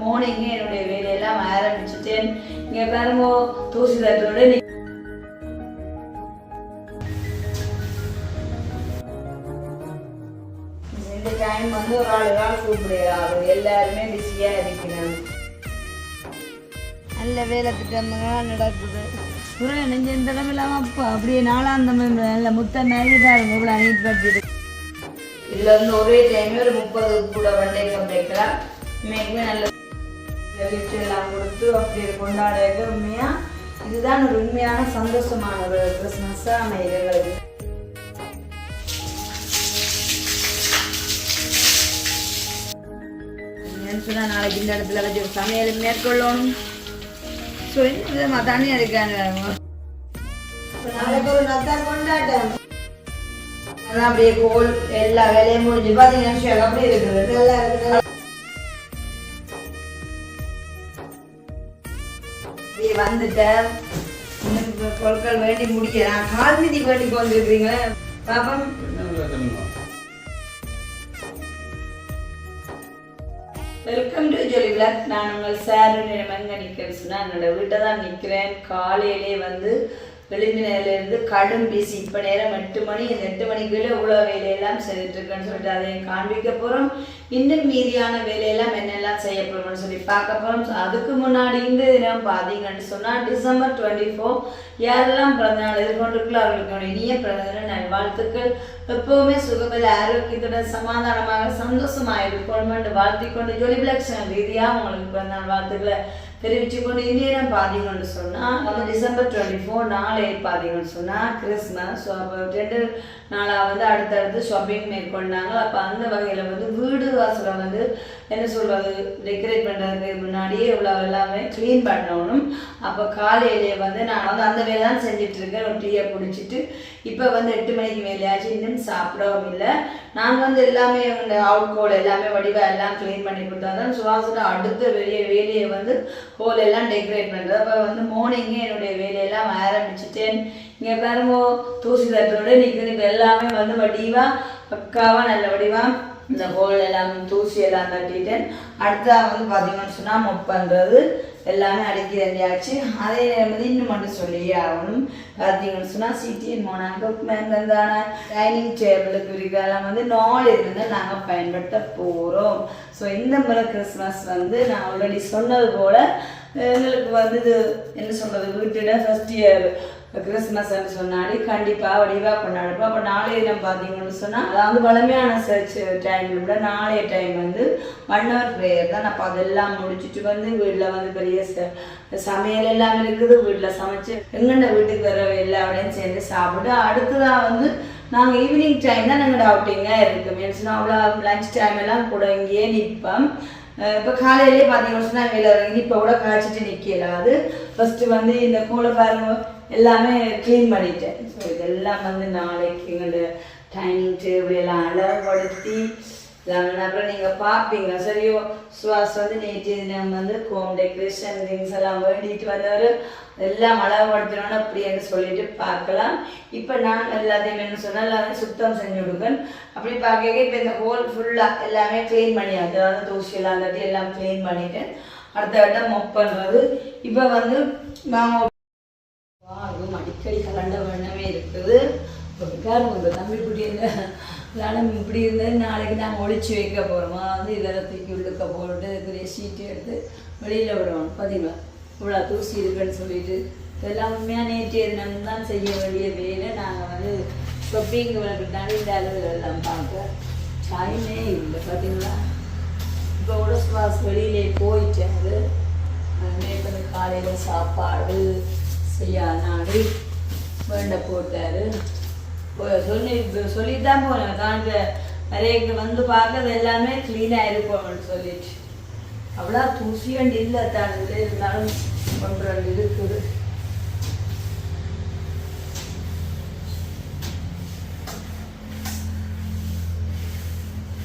மார்னிங்கே என்னுடைய வேலையெல்லாம் ஆரம்பிச்சுட்டேன் இங்கே பாருங்க தூசி தட்டோட இந்த டைம் வந்து ஒரு ஆள் ஆள் கூப்பிடுறாரு எல்லாருமே பிஸியாக இருக்கிறாங்க. நல்ல வேலை திட்டம்லாம் நடக்குது. குறை நெஞ்ச இந்த இடம் இல்லாமல் அப்போ அப்படியே நாளாந்தம் நல்ல முத்த மாதிரி தான் இருக்கும் இவ்வளோ நீட் பண்ணிட்டு இதில் வந்து ஒரே டைம் ஒரு முப்பது கூட வண்டை வைக்கலாம் உண்மைக்குமே நல்ல gift எல்லாம் கொடுத்து அப்படி கொண்டாடுறது உண்மையாக இதுதான் ஒரு உண்மையான சந்தோஷமான ஒரு கிறிஸ்மஸாக அமையுது எங்களுக்கு என்னன்னு நாளைக்கு இந்த இடத்துல வச்சு சமையல் மேற்கொள்ளணும்? ஸோ என்ன விதமாக தானே இருக்காங்க. நாளைக்கு ஒரு நத்தா கொண்டாட்டம். அப்படியே கோல் எல்லா வேலையும் முடிஞ்சு பார்த்தீங்கன்னா விஷயம் அப்படி இருக்குது நல்லா இருக்குது. வந்துட்டேன். பொருட்கள் வேண்டி முடிக்கிறேன் கால் மிதி வேண்டி போந்துருக்கீங்களே பாப்பம். வெல்கம் டு ஜொலி விளாக் நான் உங்கள் சாரு. நிறமங்க நிற்கிறேன். சொன்னால் என்னோட வீட்டை தான் நிற்கிறேன். காலையிலே வந்து வெளிமினிலேருந்து கடும் பிசி இப்போ நேரம் எட்டு மணி இந்த எட்டு மணிக்குள்ளே இவ்வளோ வேலையெல்லாம் செய்துட்டு இருக்கேன்னு சொல்லிட்டு அதை காண்பிக்க போகிறோம் இன்னும் மீதியான வேலையெல்லாம் என்னெல்லாம் செய்ய போகிறோம்னு சொல்லி பார்க்க போகிறோம் அதுக்கு முன்னாடி இந்த தினம் பார்த்தீங்கன்னு சொன்னால் டிசம்பர் டுவெண்ட்டி ஃபோர் யாரெல்லாம் பிறந்தநாள் எதிர்கொண்டிருக்கோ அவர்களுக்கு இனிய பிறந்தநாள் நல்வாழ்த்துக்கள் எப்பவுமே சுகமில் ஆரோக்கியத்துடன் சமாதானமாக சந்தோஷமாக இருக்கணும் வாழ்த்தி கொண்டு ஜொலி பிளக்ஷன் ரீதியாக உங்களுக்கு பிறந்தநாள் வாழ்த்துக்களை தெரிவிச்சு கொண்டு இந்தியனம் பார்த்தீங்கன்னு சொன்னால் நம்ம டிசம்பர் டுவெண்ட்டி ஃபோர் நாளை பார்த்தீங்கன்னு சொன்னால் கிறிஸ்மஸ் ஸோ அப்போ ரெண்டு நாளாக வந்து அடுத்தடுத்து ஷாப்பிங் மேற்கொண்டாங்க. அப்போ அந்த வகையில் வந்து வீடு வாசலை வந்து என்ன சொல்கிறது டெக்கரேட் பண்ணுறதுக்கு முன்னாடியே இவ்வளோ எல்லாமே க்ளீன் பண்ணணும். அப்போ காலையிலே வந்து நான் வந்து அந்த வேலை தான் செஞ்சிட்ருக்கேன் ஒரு டீயை குடிச்சிட்டு இப்போ வந்து எட்டு மணிக்கு மேலேயாச்சும் இன்னும் சாப்பிடவும் இல்லை. நான் வந்து எல்லாமே இந்த அவுட் கோல் எல்லாமே வடிவாக எல்லாம் க்ளீன் பண்ணி கொடுத்தா தான் சுவாசோட அடுத்த வெளியே வேலையை வந்து ஹோல் எல்லாம் டெக்கரேட் பண்ணுறது அப்போ வந்து மார்னிங்கே என்னுடைய வேலையெல்லாம் ஆரம்பிச்சிட்டேன் இங்கே பாருங்க தூசி தட்டோட நிற்குது இப்போ எல்லாமே வந்து வடிவாக பக்காவாக நல்ல வடிவாக இந்த ஹோல் எல்லாம் தூசி எல்லாம் தட்டிட்டேன் அடுத்தா வந்து பார்த்தீங்கன்னு சொன்னால் மொப் பண்ணுறது எல்லாமே அடுக்கி ரெண்டியாச்சு அதே வந்து இன்னும் மட்டும் சொல்லியே ஆகணும். பார்த்தீங்கன்னு சொன்னால் சிட்டியின் மோனாங்க மேந்தான டைனிங் டேபிளுக்கு இருக்கிறதெல்லாம் வந்து நாலு இருந்து நாங்கள் பயன்படுத்த போகிறோம் ஸோ இந்த முறை கிறிஸ்மஸ் வந்து நான் ஆல்ரெடி சொன்னது போல் எங்களுக்கு வந்து இது என்ன சொல்கிறது வீட்டில் ஃபஸ்ட் இயர் கிறிஸ்மஸ்ன்னு சொன்னாடி கண்டிப்பாக வடிவாக கொண்டாடுப்போம். அப்போ நாளைய தினம் பார்த்தீங்கன்னு சொன்னால் அதாவது வளமையான சர்ச் டைம் விட நாளைய டைம் வந்து ஒன் ஹவர் ப்ரேயர் தான். அப்போ அதெல்லாம் முடிச்சுட்டு வந்து வீட்டில் வந்து பெரிய ச- சமையல் எல்லாம் இருக்குது. வீட்டில் சமைச்சு எங்கண்ட வீட்டுக்கு வர எல்லாரோடையும் சேர்ந்து சாப்பிட்டு அடுத்ததாக வந்து நாங்கள் ஈவினிங் டைம் தான் நாங்கள் அவுட்டிங்காக இருக்குது மீன்ஸ் அவ்வளோ லஞ்ச் டைம் எல்லாம் கூட இங்கேயே நிற்போம் இப்போ காலையிலே பார்த்தீங்கன்னா சொன்னா வெளில இப்போ கூட காய்ச்சிட்டு நிற்கலாது ஃபஸ்ட்டு வந்து இந்த கூலை பாருங்க எல்லாமே க்ளீன் பண்ணிட்டேன். ஸோ இதெல்லாம் வந்து நாளைக்கு எங்களோட டைனிங் டேபிள் எல்லாம் அழகுபடுத்தி அப்புறம் நீங்கள் பார்ப்பீங்க. சரியோ சுவாஸ் வந்து நேற்று தினம் வந்து ஹோம் டெக்கரேஷன் திங்ஸ் எல்லாம் வேண்டிட்டு வந்தவர் எல்லாம் அளவுபடுத்தணும்னு அப்படின்னு சொல்லிட்டு பார்க்கலாம். இப்போ நான் எல்லாத்தையும் என்ன சொன்னால் எல்லாத்தையும் சுத்தம் செஞ்சு கொடுப்பேன் அப்படி பார்க்க இப்போ இந்த ஹோல் ஃபுல்லாக எல்லாமே க்ளீன் பண்ணியாச்சு அதாவது தூசி எல்லாம் எல்லாம் க்ளீன் பண்ணிவிட்டு அடுத்த கட்டம் மொப் பண்ணுறது இப்போ வந்து நாங்கள் பாருங்க இப்போ தம்பி இப்படி இருந்த இப்படி இருந்தது நாளைக்கு நாங்கள் ஒழிச்சு வைக்க போகிறோமா வந்து இதெல்லாம் தூக்கி உள்ளுக்க போட்டு பெரிய ஷீட்டு எடுத்து வெளியில் விடுவோம் பார்த்தீங்களா இவ்வளோ தூசி இருக்குன்னு சொல்லிட்டு. இதெல்லாம் உண்மையாக நேற்று நம்ம தான் செய்ய வேண்டிய வேலை. நாங்கள் வந்து ஷொப்பிங் விளக்கிட்டாலும் இந்த அளவில் எல்லாம் பார்க்க டைமே இல்லை பார்த்தீங்களா இப்போ கூட சுவாஸ் வெளியிலே போயிட்டாரு நேற்று காலையில் சாப்பாடு செய்யா நாடு வேண்ட போட்டார். சொல்லி சொல்லிட்டு தான் போனேன் தான் நிறைய இங்கே வந்து பார்க்கறது எல்லாமே க்ளீனாக இருப்போம்னு சொல்லிட்டு. அவ்வளோ தூசியண்டு இல்லை தான் இருந்தாலும் ஒன்று இருக்குது.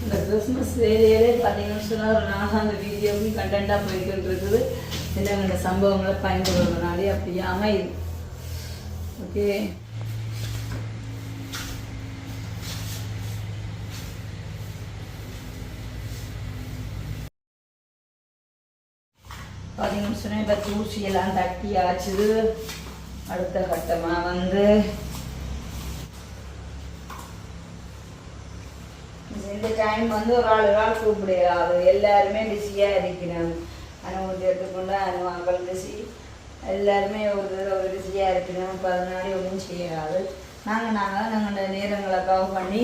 இந்த கிறிஸ்மஸ் வேலையிலே பார்த்தீங்கன்னு சொன்னால் ஒரு நாளாக அந்த வீடியோவும் கண்டென்ட்டாக போய்கிட்டு இருக்குது. என்னென்ன சம்பவங்களை பயன்படுறதுனாலே அப்படியே அமையுது. ஓகே சொன்னேன் சொன்னால் இப்போ தூசியெல்லாம் தட்டி ஆச்சுது அடுத்த கட்டமாக வந்து இந்த டைம் வந்து ஒரு ஆள் ஒரு ஆள் கூப்பிடையாது எல்லாருமே பிஸியாக இருக்கிறாங்க. அனுமதி எடுத்துக்கொண்டு அனுவாங்கள் பிஸி எல்லாருமே ஒரு ஒரு பிஸியாக இருக்கிறோம் இப்போ அதனால ஒன்றும் செய்யாது. நாங்கள் நாங்கள் நாங்கள் நேரங்களை கவ் பண்ணி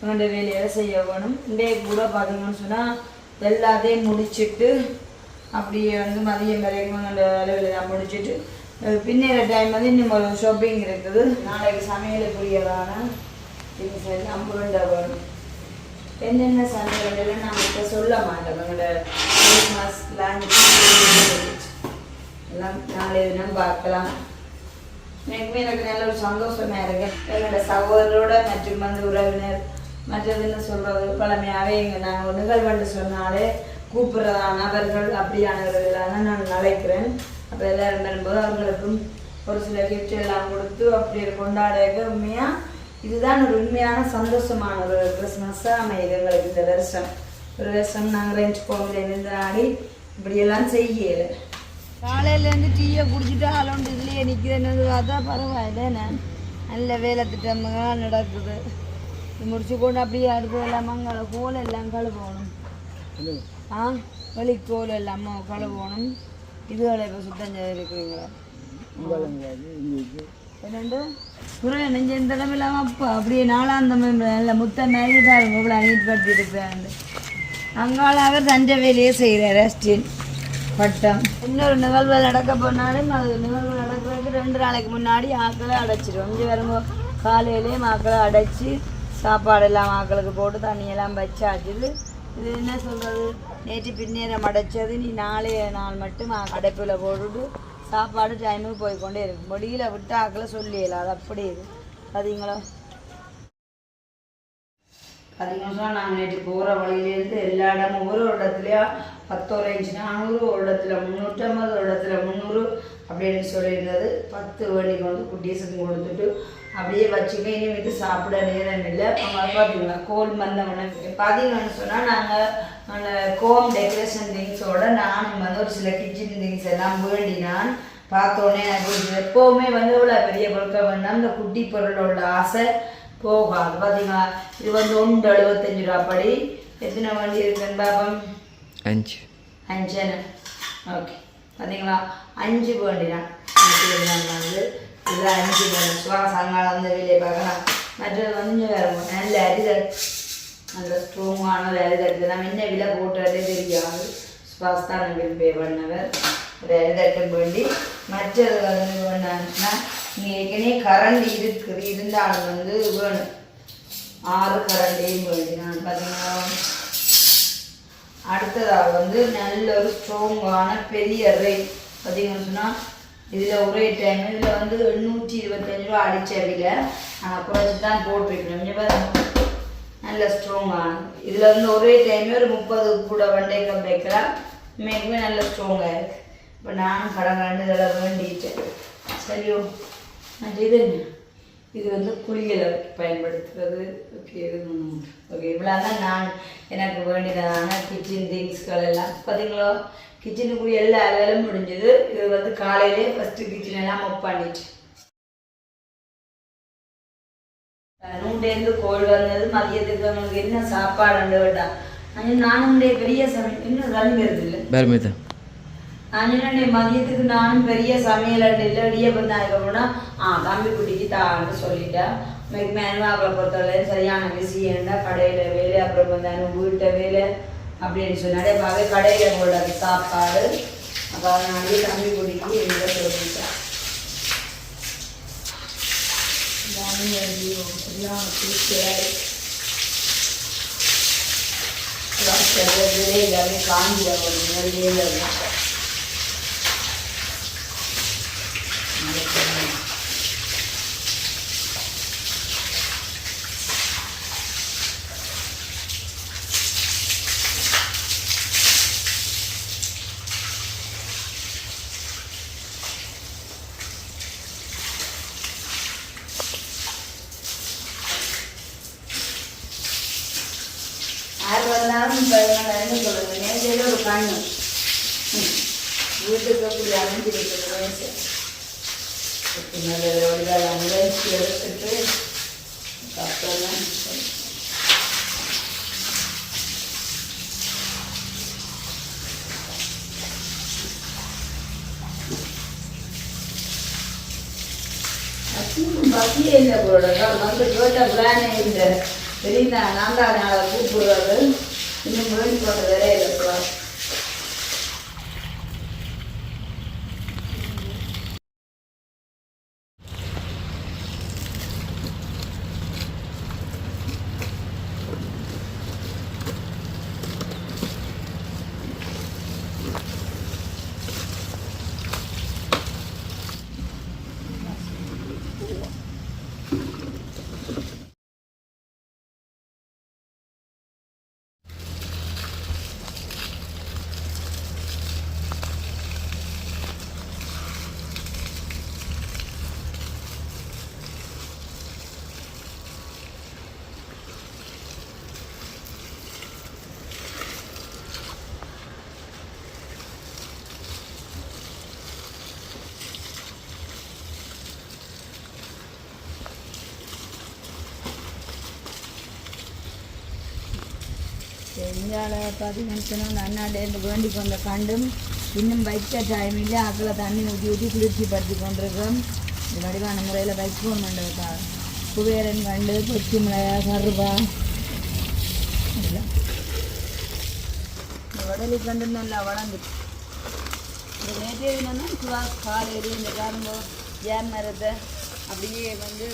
எங்களோட வேலையை செய்ய வேணும். இன்றைய கூட பார்த்தீங்கன்னு சொன்னால் எல்லாத்தையும் முடிச்சிட்டு அப்படியே வந்து மதியம் வரைக்கும் அந்த அளவில் நான் முடிச்சுட்டு அஹ் பின்னேற டைம் வந்து இன்னும் ஒரு ஷாப்பிங் இருக்குது. நாளைக்கு சமையலுக்குரியதான திங்ஸ் எல்லாம் புரண்டை வேணும் என்னென்ன சமையல் நாங்கள் இப்போ சொல்ல மாட்டோம் எங்களோட கிறிஸ்மஸ் லஞ்ச் எல்லாம் நாளை தினம் பார்க்கலாம். எனக்குமே எனக்கு நல்ல ஒரு சந்தோஷமாக இருக்கு. எங்களோட சகோதரோட மற்றும் வந்து உறவினர் மற்றது என்ன சொல்கிறது பழமையாகவே எங்கள் நாங்கள் ஒரு நிகழ்வுன்னு சொன்னாலே கூப்பிடுறதான நபர்கள் அப்படியானவர்களான நான் நினைக்கிறேன் அப்போ எல்லாரும் வரும்போது அவங்களுக்கும் ஒரு சில கிஃப்ட் எல்லாம் கொடுத்து அப்படி கொண்டாட உண்மையாக இதுதான் ஒரு உண்மையான சந்தோஷமான ஒரு கிறிஸ்மஸாக அமையுது எங்களுக்கு இந்த வருஷம். ஒரு வருஷம் நாங்கள் ரெஞ்சு கோவில் இருந்து ஆடி இப்படியெல்லாம் செய்யலை. காலையிலேருந்து டீயை குடிச்சிட்டு அலோண்டு இதுலேயே நிற்கிறேன்னு பார்த்தா பரவாயில்ல நான் நல்ல வேலை திட்டமாக நடக்குது. முடிச்சு கொண்டு அப்படியே அடுத்து எல்லாம் மங்கள கோல் எல்லாம் கழுவணும். ஆ வெளிக்கோல் எல்லாம் கழுவணும் இதுகளை இப்போ சுத்தம் செய்திருக்கிறீங்களா. என்னண்டு? குறை நெஞ்ச இந்த இடம் இல்லாமல் அப்போ அப்படியே நாளாந்தம் நல்ல முத்த மாதிரி தான் இவ்வளோ நீட் பட்டு இருப்பேன் அங்காள அவர் தஞ்சை வேலையே செய்கிறார் அஸ்டின் பட்டம். இன்னொரு நிகழ்வு நடக்க போனாலும் அது நிகழ்வு நடக்கிறதுக்கு ரெண்டு நாளைக்கு முன்னாடி ஆக்களை அடைச்சிடும் இங்கே வரும்போது காலையிலேயும் ஆக்களை அடைச்சி சாப்பாடு எல்லாம் ஆக்களுக்கு போட்டு தண்ணியெல்லாம் வச்சாச்சுது இது என்ன சொல்கிறது நேற்று பின்னேரம் அடைச்சது நீ நாளைய நாள் மட்டும் அடைப்பில் போட்டுட்டு சாப்பாடு டைமுக்கு போய் கொண்டே இருக்கும் வெளியில் விட்டு ஆக்களை சொல்லிடலாம் அது அப்படி இது பார்த்தீங்களா பார்த்தீங்கன்னா நாங்கள் நேற்று போகிற வழியிலேருந்து எல்லா இடமும் ஒரு ஒரு இடத்துலையும் பத்தோரு இன்ச்சு நானூறு ஒரு இடத்துல முந்நூற்றம்பது ஒரு இடத்துல முந்நூறு அப்படின்னு சொல்லியிருந்தது. பத்து வண்டிக்கு வந்து குட்டீஸுக்கு கொடுத்துட்டு அப்படியே வச்சுக்க இனிமேட்டு சாப்பிட நேரம் இல்லை. பார்த்தீங்களா கோல் மந்தவன பார்த்தீங்கன்னு சொன்னால் நாங்கள் அந்த கோம் டெக்கரேஷன் திங்ஸோட நானும் வந்து ஒரு சில கிச்சன் திங்ஸ் எல்லாம் வேண்டினான் பார்த்தோன்னே எனக்கு எப்போவுமே வந்து இவ்வளோ பெரிய பொருட்கள் வேண்டாம். இந்த குட்டி பொருளோட ஆசை போகாது. பார்த்தீங்களா இது வந்து ஒன்று எழுபத்தஞ்சு ரூபா படி. எத்தனை வண்டி இருக்குன்னு பாப்போம் அஞ்சு. அஞ்சனை ஓகே பார்த்தீங்களா அஞ்சு வேண்டினா வந்து இதில் அஞ்சு வேணும் சுவாசங்காலம் அந்த வேலையை பார்க்கலாம் மற்றது வந்து வேறு நல்ல அரிதல் நல்ல ஸ்ட்ராங்கான ஒரு அரிதல் நம்ம என்ன விலை போட்டுறதே தெரியாது சுவாஸ் தான் பே பண்ணவர் ஒரு அரிதட்டும் வேண்டி மற்றது வந்து வேணாச்சுன்னா இங்கே ஏற்கனவே கரண்ட் இருக்குது இருந்தாலும் வந்து வேணும் ஆறு கரண்டையும் வேண்டி நான் பார்த்தீங்கன்னா அடுத்ததாக வந்து நல்ல ஒரு ஸ்ட்ராங்கான பெரிய ரே பார்த்தீங்கன்னு சொன்னால் இதில் ஒரே டைம் இதில் வந்து நூற்றி இருபத்தஞ்சு ரூபா அடித்த விலை. நாங்கள் குறைச்சி தான் போட்டு இங்கே நல்ல ஸ்ட்ராங்காக இதில் வந்து ஒரே டைமே ஒரு முப்பது கூட வண்டைகள் வைக்கலாம். மேலுமே நல்ல ஸ்ட்ராங்காக இருக்குது இப்போ நானும் கடன் கண்டு இதெல்லாம் வேண்டிட்டேன் சரியோ இது என்ன? இது வந்து குளியலை பயன்படுத்துறது. ஓகே இது ஓகே இவ்வளோ தான் நான் எனக்கு வேண்டியதான கிச்சன் திங்ஸ்கள் எல்லாம். பார்த்தீங்களோ கிச்சனுக்குரிய எல்லா வேலையும் முடிஞ்சது. இது வந்து காலையிலே ஃபஸ்ட்டு கிச்சன் எல்லாம் மொப் பண்ணிட்டு. நூண்டேந்து கோல் வந்தது மதியத்துக்கு அவங்களுக்கு என்ன கேட்டான் நான் நானும் பெரிய சமையல் இன்னும் ரன் வருது இல்லை சொன்னேன் மதியத்துக்கு நானும் பெரிய சமையல் இல்லை இடியப்பம் தான் இருக்கணும்னா ஆ தம்பி குட்டிக்கு தான்னு சொல்லிட்டா. இன்னைக்கு மேனுவாக்களை பொறுத்தவரை சரியான விஷயம்டா கடையில் வேலை அப்புறம் வந்தாலும் வீட்டை வேலை. அப்படின்னு சொன்னாலே பாவே கடையில் போடுற சாப்பாடு. அப்போ அதனாலே தம்பி குட்டிக்கு எங்களை சொல்லிட்டேன் எல்லாமே காஞ்சிடும் ஒரு நிலையில இருக்கும் வீட்டுக்கு அப்படி அமைஞ்சிருக்குது மேசை நல்ல வடிவாக முயற்சி எடுத்துட்டு அப்புறம் பசியே இல்லை போடுறதா வந்து கேட்ட பிளானே இல்லை. தெரியுதா நான் தான் நாளை கூப்பிடுறது. இன்னும் வேண்டி போட்ட வேலையில் இருக்கிறோம் செஞ்சால பார்த்தீங்கன்னா அண்ணாடேருந்து வேண்டி கொண்ட கண்டும் இன்னும் வைக்க டைம் இல்லை. அதில் தண்ணி ஊற்றி ஊற்றி குளிர்ச்சி படுத்தி கொண்டிருக்கோம் இந்த வடிவான முறையில் வைக்கணும் பண்ணுறதுக்கா குபேரன் கண்டு கொச்சி மிளகா கருவா. இந்த வடலி கண்டு நல்லா வளர்ந்து. இந்த நேற்றே என்னன்னா தான் சுவாஸ் காலையில் இந்த காரணம் ஏன் மரத்தை அப்படியே வந்து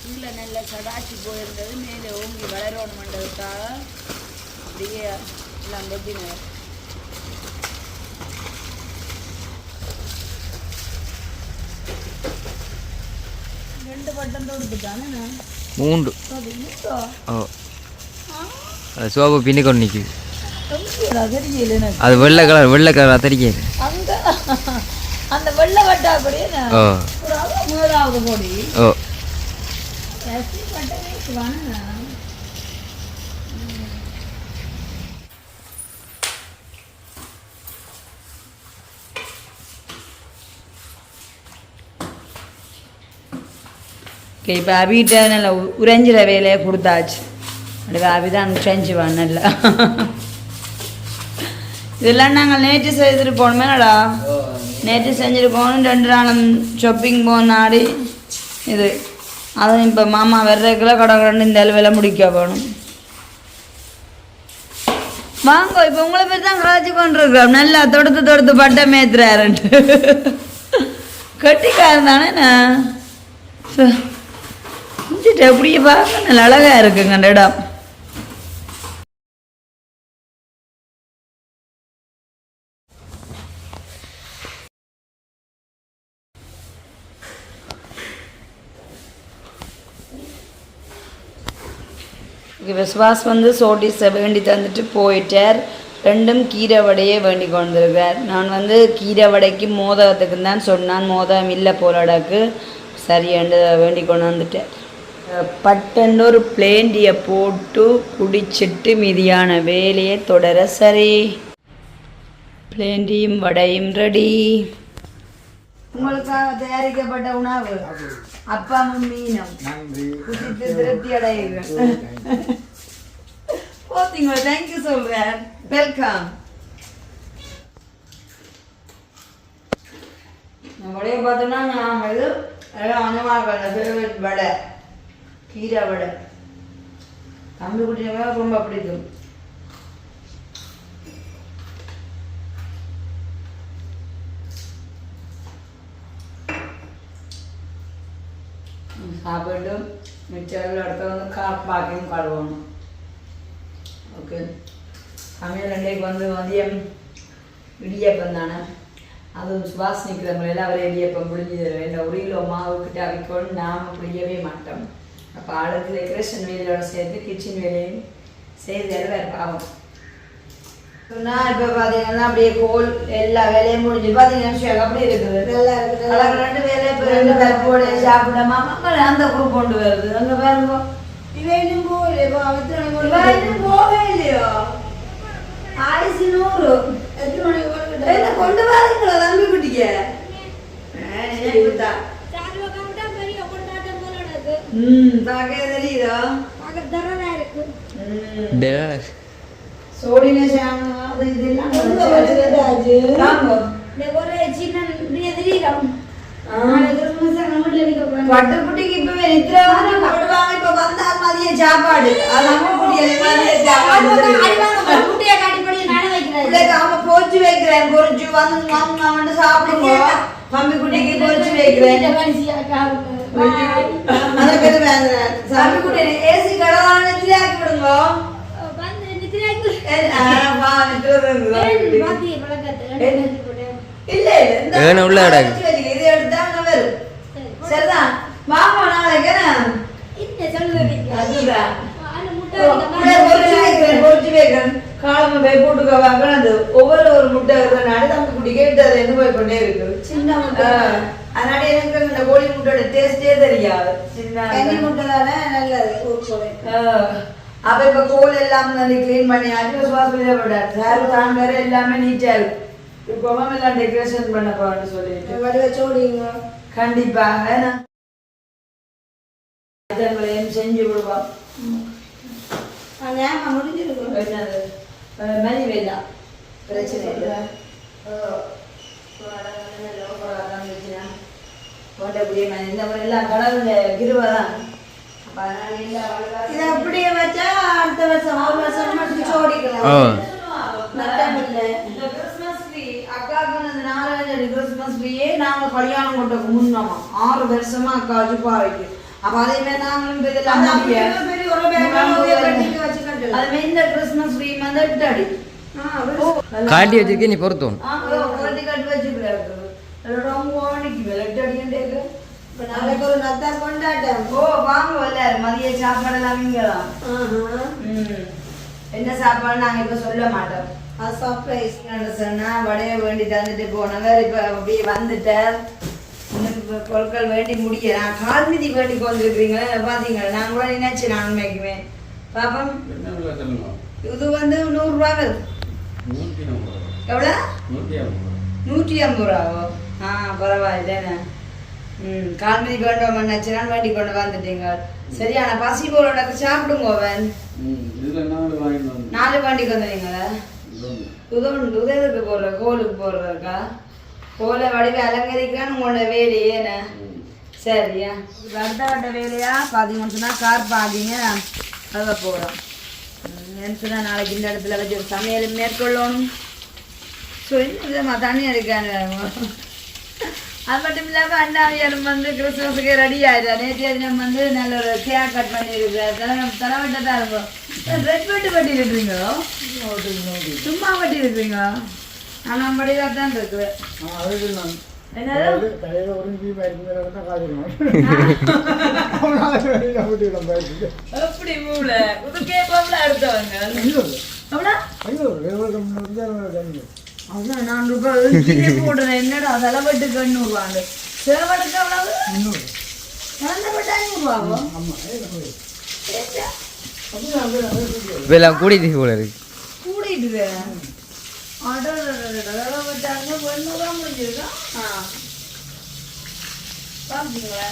கீழே நல்ல சடாச்சி போயிருந்தது. மேலே ஓங்கி வளரணும் பண்ணுறதுக்காக அப்படியே எல்லாம் வெட்டினார் ரெண்டு பட்டம் தொடுத்துட்டானே மூன்று. அது அது சோப்பு பின்னிக்கொண்டு நிற்குது அது வெள்ளை கலர் வெள்ளை கலர் அத்தரிக்காது அங்க. அந்த வெள்ளை வட்டா அப்படியே ஓ. முதலாவது பொடி. ஓ. ஓகே இப்போ அபிகிட்ட நல்லா உறைஞ்சிற வேலையை கொடுத்தாச்சு. அடுத்த அபி தான் செஞ்சுவான் நல்லா. இதெல்லாம் நாங்கள் நேற்று செய்துட்டு போனோமேடா நேற்று செஞ்சுட்டு போகணும் ரெண்டு நாளும் ஷாப்பிங் போனாடி இது. அதுவும் இப்போ மாமா வர்றதுக்குள்ள கடை கடந்து இந்த அளவில் முடிக்க போகணும் வாங்க இப்போ உங்களை பேர் தான் கலாச்சி கொண்டிருக்கிறோம். நல்லா தொடுத்து தொடுத்து பட்டை மேத்துறாருன்ட்டு. கட்டிக்காரன் தானே நான். முடிச்சுட்டு அப்படியே பார்க்க நல்ல அழகா இருக்குங்க அந்த இடம். விஸ்வாஸ் வந்து சோட்டி வேண்டி தந்துட்டு போயிட்டார். ரெண்டும் கீரை வடையே வேண்டி கொண்டிருக்கார் நான் வந்து கீரை வடைக்கு மோதகத்துக்கு தான் சொன்னான். மோதகம் இல்லை போலடாக்கு சரியண்டு வேண்டி கொண்டு வந்துட்டேன். பட்டுன்னு ஒரு பிளேண்டியை போட்டு குடிச்சிட்டு மீதியான வேலையை தொடர சரி. பிளேண்டியும் வடையும் ரெடி. உங்களுக்காக தயாரிக்கப்பட்ட உணவு அப்பாவும் மீனும். குடித்து திருப்தி அடையுங்க போத்தீங்களா தேங்க்யூ சொல்றேன். வெல்கம் நம்மளுடைய பார்த்தோம்னா நாங்கள் இது அனுமார்கள் வடை. கீரை வடை தம்பி குட்டிங்க ரொம்ப பிடிக்கும் சாப்பிட்டு மிச்சம் அடுத்த வந்து கார் பாக்கியும் கழுவணும் ஓகே சமையல் ரெண்டைக்கு வந்து மதியம் இடியப்பம் தானே அது சுபாஷ் நிற்கிறவங்களெல்லாம் அவரே இடியப்பம் புளிஞ்சு இந்த ஒரு கிலோ மாவு கிட்ட அவிக்கணும் நாம் புளியவே மாட்டோம் அப்போ ஆளுக்கு டெக்கரேஷன் வேலையோட சேர்த்து கிச்சன் வேலையும் செய்து வேறு பாவம் நான் இப்போ பார்த்தீங்கன்னா அப்படியே கோல் எல்லா வேலையும் முடிஞ்சு பார்த்தீங்கன்னா அப்படி இருக்குது ரெண்டு வேலையும் இப்போ ரெண்டு பேர் போட சாப்பிடாம மக்கள் அந்த குரூப் கொண்டு வருது அங்கே பாருங்க இவன் இன்னும் போகலையே, பா, எத்தனை மணிக்கு இவன் இன்னும் போகவே இல்லையோ ஆயுசு நூறு எத்தனை மணிக்கு கொண்டு வரீங்களா குட்டிய நினைப்புதான் சாரு உட்காந்துட்டா பெரிய கொண்டாட்டம் போல நடக்கு ம் பார்க்க தெரியுதோ பார்க்க தரதா இருக்கு ம் டே- சோடின சாணம் அது இதெல்லாம் ரொம்ப வச்சு வச்சுக்கிட்டாச்சு. வாங்க. இந்த ஒரு சின்ன சரிதான் வாங்க நாளைக்கு என்ன? அதுதான் முட்டை பொரிச்சு வைக்கிறேன், பொரிச்சு வைக்கிறேன். காலமா போய் போட்டுக்க வாங்கினது ஒவ்வொரு ஒரு முட்டை இருக்கிறனால அது என்ன போய் கொண்டே இருக்கு சின்ன முட்டை. அதனால எனக்கு இந்த கோழி முட்டையோட டேஸ்டே தெரியாது. சின்ன ஆ, அப்ப இப்ப கோல் எல்லாம் வந்து கிளீன் பண்ணி அஞ்சு சுவாசம் விடாது சாரு தான் வேற எல்லாமே நீட்டா இருக்கு. இப்போ எல்லாம் டெக்கரேஷன் பண்ண போறேன்னு சொல்லிட்டு. கண்டிப்பா ஏன்னா இதங்களையும் செஞ்சு விடுவோம். என்னது? அஹ் மணி வேண்டாம் பிரச்சனை இல்லை. போட்டபடியே இந்த மாதிரி எல்லாம் கடவுள இதை அப்படியே வச்சா அடுத்த வருஷம் ஒரு வருஷம் மட்டும் சோடிக்கலாம் கல்யாணம் கொண்டதுக்கு முன்னமா. ஆறு வருஷமா அக்கா வச்சு பாவைக்கு அப்ப அதே மாதிரி நாங்களும் மாதிரி இந்த கிறிஸ்மஸ் ட்ரீ வந்து எட்டு அடி காட்டி வச்சிருக்கே நீ கட்டி வச்சுக்கிறாரு ரொம்ப எட்டு இப்ப நாளைக்கு ஒரு நத்தா கொண்டாட்டம். ஓ வாங்க எல்லாரும். மதிய சாப்பாடு எல்லாம் இங்கதான் ஆஹா. ம். என்ன சாப்பாடு நாங்க இப்ப சொல்ல மாட்டோம். சர்ப்ரைஸ் சொன்னா வடைய வேண்டி தந்துட்டு போனவர் இப்ப அப்படியே வந்துட்டார் பொருட்கள் வேண்டி முடிய நான் கால் மிதி வேண்டி கொண்டிருக்கிறீங்களா பாத்தீங்களா? நான் கூட நினைச்சு நான் உண்மைக்குமே. பாப்போம். இது வந்து நூறு ரூபா. எவ்வளோ? நூற்றி ஐம்பது ரூபாவோ? ஆ பரவாயில்லைண்ணே ம் கால் மிதி வேண்டாம் நினைச்சுனா வேண்டி கொண்டு வந்துட்டீங்க. சரியான பசி போல உனக்கு சாப்பிடுங்க அவன். நாலு வண்டிக்கு வந்துடுங்களா. உதவுண்டு உதயத்துக்கு போடுற கோலுக்கு போடுறதுக்கா கோலை வடிவை அலங்கரிக்கான்னு உங்களோட வேலையே என்ன. சரியா. கட்ட வேலையா? பார்த்தீங்கன்னு சொன்னால் கார் பார்க்கிங்க அதை போகிறோம் சொன்னால் நாளைக்கு இந்த இடத்துல வச்சு ஒரு சமையல் மேற்கொள்ளணும். ஸோ விதமாக தண்ணி அடிக்கானு அது மட்டும் இல்லாமல் அண்ணாவியாரும் வந்து கிறிஸ்துமஸுக்கு ரெடி ஆயிடுறா நேற்று தினம் வந்து நல்ல ஒரு கேக் கட் பண்ணியிருக்கிறார் தலை தலைவட்ட தான் இருக்கும் ரெட் வெட்டு வெட்டி இருக்கிறீங்களோ சும்மா வெட்டி இருக்கிறீங்களோ ஆனால் படிதான் தான் இருக்குது எப்படி மூல உதுக்கே போல அடுத்தவங்க. நான் போடுறேன். என்னடா செலவட்டு கண்ணூறுவாங்க செலவட்டுக்கு அவ்வளவு செலவட்டு ஐநூறுவாவோ இதெல்லாம் கூடிட்டு போல இருக்கு. கூடிட்டு செலவட்டாங்க எண்ணூறுவா முடிஞ்சிருக்கா? ஆ. பாத்தீங்களா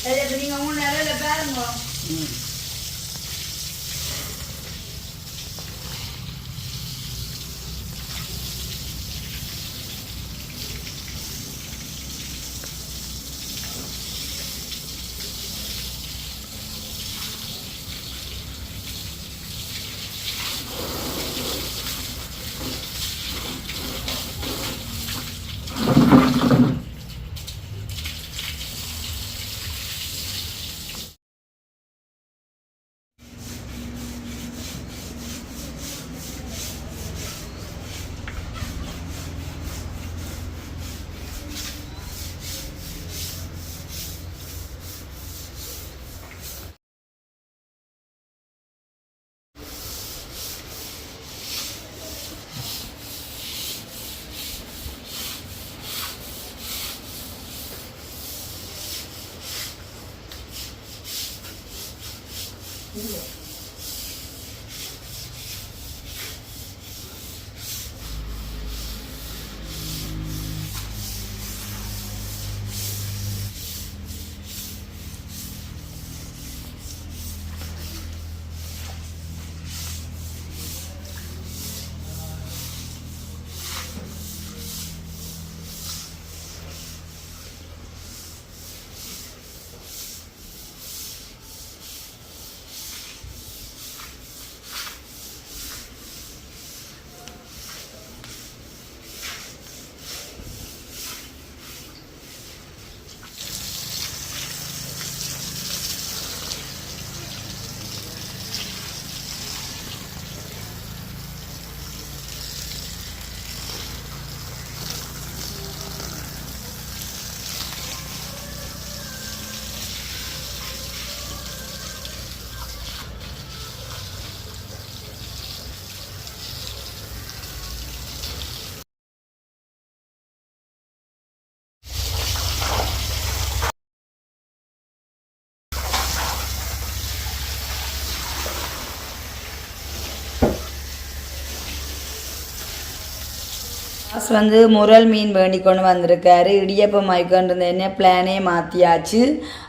சரி அப்ப நீங்க மூணு நேரம் பாருங்க. பாஸ் வந்து முரல் மீன் வேண்டி கொண்டு வந்திருக்காரு இடியப்பம் வாங்கிக்கொண்டு என்ன பிளானே மாற்றியாச்சு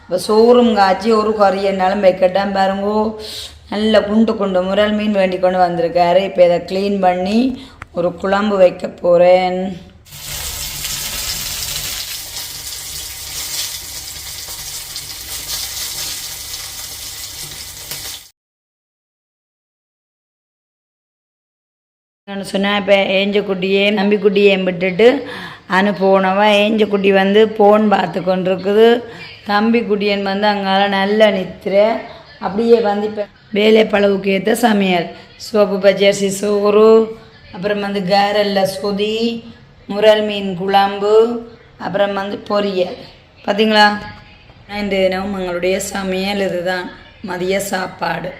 இப்போ சோறும் காய்ச்சி ஒரு குறையனாலும் வைக்கட்டாம் பாருங்கோ. நல்ல குண்டு குண்டு முரல் மீன் வேண்டி கொண்டு வந்திருக்காரு. இப்போ இதை க்ளீன் பண்ணி ஒரு குழம்பு வைக்க போகிறேன் நான் சொன்னேன் இப்போ ஏஞ்சக்குட்டியே நம்பிக்குட்டியையும் விட்டுட்டு அனுப்புனவன் ஏஞ்சக்குட்டி வந்து போன் பார்த்து கொண்டிருக்குது. தம்பிக்குட்டியன் வந்து அங்கால நல்ல நித்திர அப்படியே வந்து இப்போ வேலை பழவுக்கு ஏற்ற சமையல். சோப்பு பச்சரிசி சோறு அப்புறம் வந்து கேரல்ல சொதி முரல் மீன் குழம்பு அப்புறம் வந்து பொரியல். பார்த்தீங்களா இந்த தினம் எங்களுடைய சமையல் இதுதான் மதிய சாப்பாடு.